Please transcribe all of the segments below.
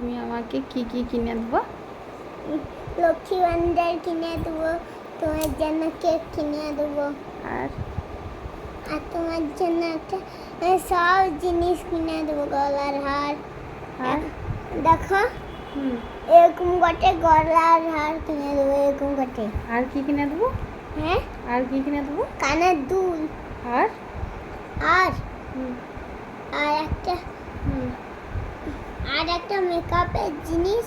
তুমি আমাকে কি কি কিনে দেবো? লক্ষ্মী ভান্ডার কিনে দেবো তোমার জন্য কেক কিনে দেবো। আর? আর তোমার জন্য একটা সব জিনিস কিনে দেবো গলার হার। আর? দেখো হুম। এরকম গটে গলার হার কিনে দেবো এরকম গটে আর কি কিনে দেবো? হ্যাঁ? আর কি কিনে দেবো? কানের দুল। আর? আর? হুম। আর একটা হুম। আর একটা মেকআপের জিনিস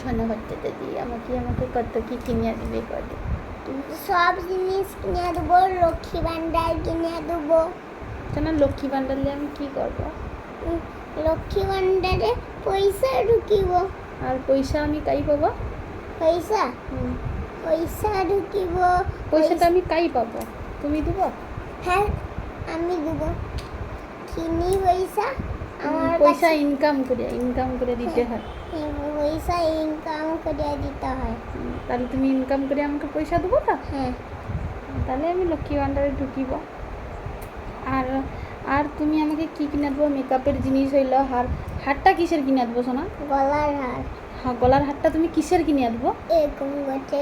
ছোনা বাচ্চাটা দিয়ে আমাকে আমাকে কত কি কিনে দেবে কত? সব জিনিস কিনে দেবো লক্ষ্মী ভান্ডার কিনে দেবো। কেন লক্ষ্মী ভান্ডার দিয়ে আমি কি করব? লক্ষ্মী ভান্ডারে পয়সা ঢুকিব। আর পয়সা আমি কাই পাবো? পয়সা? পয়সা ঢুকিব পয়সাটা আমি কাই পাবো? তুমি দেবো? হ্যাঁ আমি দেব। কিনি পয়সা আমার পয়সা ইনকাম করে ইনকাম করে দিতে হয় পয়সা ইনকাম করে দিতে হয়। তাহলে তুমি ইনকাম করে আমাকে পয়সা দেবো তো? হ্যাঁ। তাহলে আমি লক্ষ্মী ভান্ডারে ঢুকিব। আর আর তুমি আমাকে কি কিনে দেবো? মেকআপের জিনিস হইল হার হারটা কিসের কিনে দেবো সোনা? গলার হার। হ্যাঁ গলার হারটা তুমি কিসের কিনে দেবো? এরকম গটে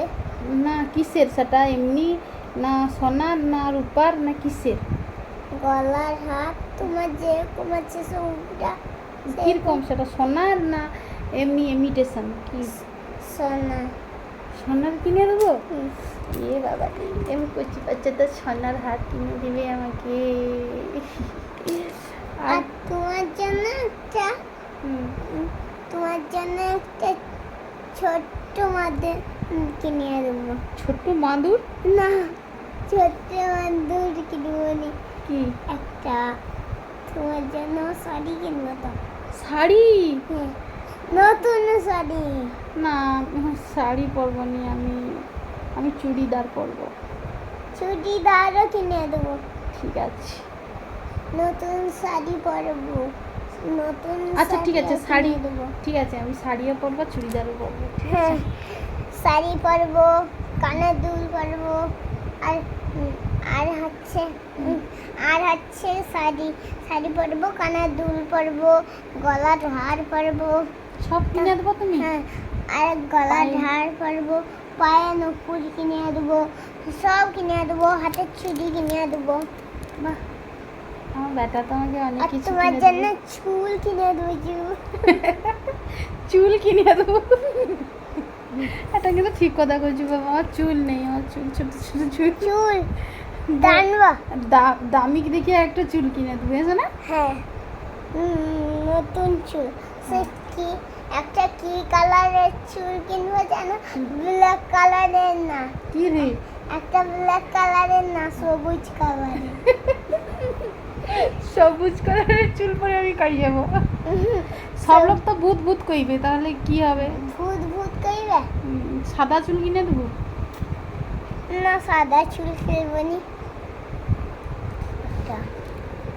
না কিসের? সেটা এমনি না সোনার না রূপার না কিসের? গলার হার তোমার যেরকম আছে সবটা কীরকম সেটা সোনার না এমনি ইমিটেশন কি? সোনা সোনার কিনে দেবো? এ বাবা এমন কচি বাচ্চা তো সোনার হার কিনে দেবে আমাকে। আর আর তোমার জন্য একটা তোমার জন্য একটা ছোট্ট মাদের কিনে দেবো। ছোট্ট মাদুর? না ছোট্ট মাদুর কিনবো নি। কি? একটা তোমার জন্য শাড়ি কিনবো তো। শাড়ি? হ্যাঁ নতুন শাড়ি। না শাড়ি পরবো নি আমি। আমি চুড়িদার পরবো। চুড়িদারও কিনে দেবো। ঠিক আছে। নতুন শাড়ি পরবো। নতুন আচ্ছা ঠিক আছে শাড়ি দেবো। ঠিক আছে আমি শাড়িও পরবো চুড়িদারও পরবো হ্যাঁ শাড়ি পরবো কানের দুল পরবো। আর আর হচ্ছে আর হচ্ছে শাড়ি শাড়ি পরবো কানের দুল পরবো গলার হার পরবো। সব কিনে দেবো তুমি? হ্যাঁ আর গলার হার পরবো পায়ে নকুল কিনে দেবো সব কিনে দেবো হাতের চুড়ি কিনে দেবো। বাহ। আমার বেটা তো আমাকে অনেক কিছু তোমার জন্য চুল কিনে দেবো চুল কিনে দেবো। ঠিক কথা কইছি বাবা আমার চুল নেই আমার চুল ছোট ছোট চুল। চুল? টানবো দা- দামি দেখি একটা চুল কিনে দেবো না? হ্যাঁ। নতুন চুল। সে কি? একটা কি কালারের চুল কিনবো জানো? ব্ল্যাক কালারের না। কি রে? একটা ব্ল্যাক কালারের না সবুজ কালারের। সবুজ কালারের চুল পরে আমি কাই যাব? সব লোক তো ভূত ভূত কইবে তাহলে কি হবে? ভূত ভূত কইবে? সাদা চুল কিনে দেবো? না সাদা চুল কিনবো নি।